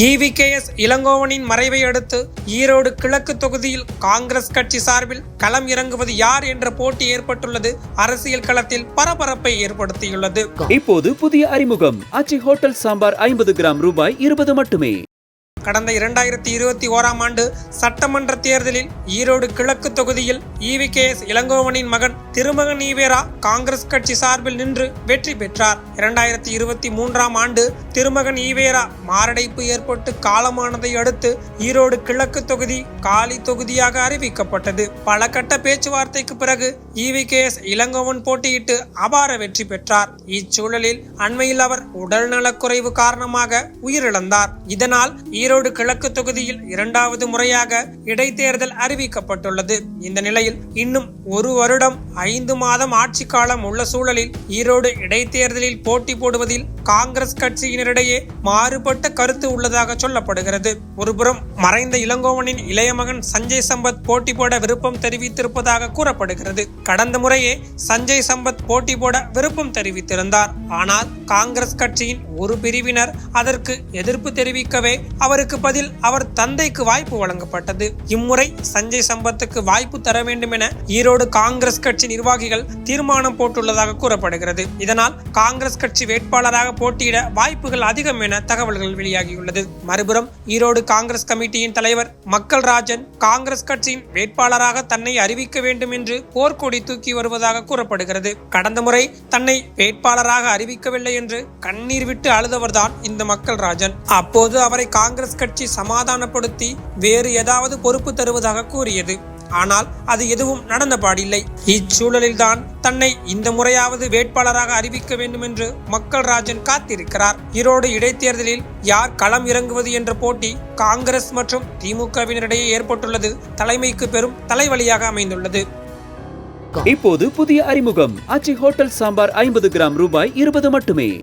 EVKS இளங்கோவனின் மறைவை அடுத்து ஈரோடு கிழக்கு தொகுதியில் காங்கிரஸ் கட்சி சார்பில் களம் இறங்குவது யார் என்ற போட்டி ஏற்பட்டுள்ளது. அரசியல் களத்தில் பரபரப்பை ஏற்படுத்தியுள்ளது. இப்போது புதிய அறிமுகம். அச்சி ஹோட்டல் சாம்பார் ஐம்பது கிராம் ரூபாய் இருபது மட்டுமே. கடந்த இரண்டாயிரத்தி இருபத்தி ஓராம் ஆண்டு சட்டமன்ற தேர்தலில் ஈரோடு கிழக்கு தொகுதியில் இவிகேஎஸ் இளங்கோவனின் மகன் திருமகன் ஈவேரா காங்கிரஸ் கட்சி சார்பில் நின்று வெற்றி பெற்றார். இரண்டாயிரத்தி இருபத்தி மூன்றாம் ஆண்டு திருமகன் ஈவேரா மாரடைப்பு ஏற்பட்டு காலமானதை அடுத்து ஈரோடு கிழக்கு தொகுதி காலி தொகுதியாக அறிவிக்கப்பட்டது. பல கட்ட பேச்சுவார்த்தைக்கு பிறகு இவிகேஎஸ் இளங்கோவன் போட்டியிட்டு அபார வெற்றி பெற்றார். இச்சூழலில் அண்மையில் அவர் உடல்நலக்குறைவு காரணமாக உயிரிழந்தார். இதனால் ஈரோடு கிழக்கு தொகுதியில் இரண்டாவது முறையாக இடைத்தேர்தல் அறிவிக்கப்பட்டுள்ளது. இந்த நிலையில் இன்னும் ஒரு வருடம் ஐந்து மாதம் ஆட்சி காலம் உள்ள சூழலில் ஈரோடு இடைத்தேர்தலில் போட்டி போடுவதில் காங்கிரஸ் கட்சியினரிடையே மாறுபட்ட கருத்து உள்ளதாக சொல்லப்படுகிறது. ஒருபுறம் மறைந்த இளங்கோவனின் இளைய மகன் சஞ்சய் சம்பத் போட்டி போட விருப்பம் தெரிவித்திருப்பதாக கூறப்படுகிறது. கடந்த முறையே சஞ்சய் சம்பத் போட்டி போட விருப்பம் தெரிவித்திருந்தார். ஆனால் காங்கிரஸ் கட்சியின் ஒரு பிரிவினர் அதற்கு எதிர்ப்பு தெரிவிக்கவே அவருக்கு பதில் அவர் தந்தைக்கு வாய்ப்பு வழங்கப்பட்டது. இம்முறை சஞ்சய் சம்பத்துக்கு வாய்ப்பு தர வேண்டும் என ஈரோடு காங்கிரஸ் கட்சி நிர்வாகிகள் தீர்மானம் போட்டுள்ளதாக கூறப்படுகிறது. இதனால் காங்கிரஸ் கட்சி வேட்பாளராக போட்டியிட வாய்ப்புகள் அதிகம் என தகவல்கள் வெளியாகியுள்ளது. மறுபுறம் ஈரோடு காங்கிரஸ் கமிட்டியின் தலைவர் மக்கள் ராஜன் காங்கிரஸ் கட்சியின் வேட்பாளராக தன்னை அறிவிக்க வேண்டும் என்று போர்க்கொடி தூக்கி வருவதாக கூறப்படுகிறது. கடந்த முறை தன்னை வேட்பாளராக அறிவிக்கவில்லை என்று கண்ணீர் விட்டு அழுதவர்தான் இந்த மக்கள் ராஜன். அப்போது அவரை காங்கிரஸ் கட்சி சமாதானப்படுத்தி வேறு ஏதாவது பொறுப்பு தருவதாக கூறியது. ஆனால் அது எதுவும் நடந்தபாடில்லை இச்சூழலில்தான் தன்னை இந்த முறையாவது வேட்பாளராக அறிவிக்க வேண்டும் என்று மக்கள் ராஜன் காத்திருக்கிறார். ஈரோடு இடைத்தேர்தலில் யார் களம் இறங்குவது என்ற போட்டி காங்கிரஸ் மற்றும் திமுகவினரிடையே ஏற்பட்டுள்ளது. தலைமைக்கு பெரும் தலைவலியாக அமைந்துள்ளது. இப்போது புதிய அறிமுகம். அச்சி ஹோட்டல் சாம்பார் ஐம்பது கிராம் ரூபாய் இருபது மட்டுமே.